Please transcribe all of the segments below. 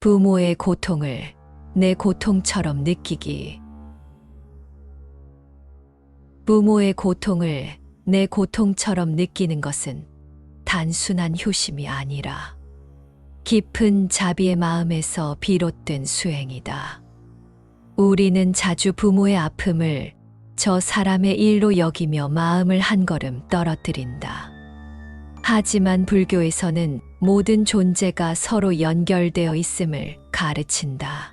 부모의 고통을 내 고통처럼 느끼기. 부모의 고통을 내 고통처럼 느끼는 것은 단순한 효심이 아니라 깊은 자비의 마음에서 비롯된 수행이다. 우리는 자주 부모의 아픔을 저 사람의 일로 여기며 마음을 한 걸음 떨어뜨린다. 하지만 불교에서는 모든 존재가 서로 연결되어 있음을 가르친다.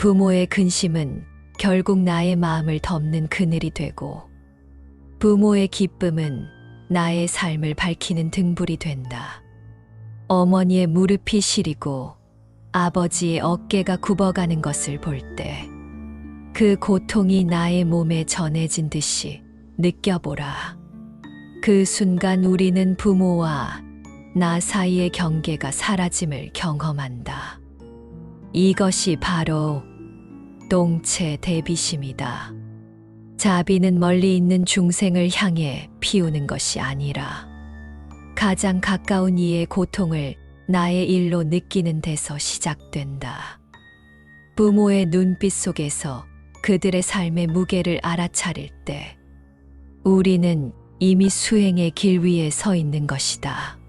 부모의 근심은 결국 나의 마음을 덮는 그늘이 되고, 부모의 기쁨은 나의 삶을 밝히는 등불이 된다. 어머니의 무릎이 시리고 아버지의 어깨가 굽어가는 것을 볼 때, 그 고통이 나의 몸에 전해진 듯이 느껴보라. 그 순간 우리는 부모와 나 사이의 경계가 사라짐을 경험한다. 이것이 바로 동체 대비심이다. 자비는 멀리 있는 중생을 향해 피우는 것이 아니라 가장 가까운 이의 고통을 나의 일로 느끼는 데서 시작된다. 부모의 눈빛 속에서 그들의 삶의 무게를 알아차릴 때 우리는 이미 수행의 길 위에 서 있는 것이다.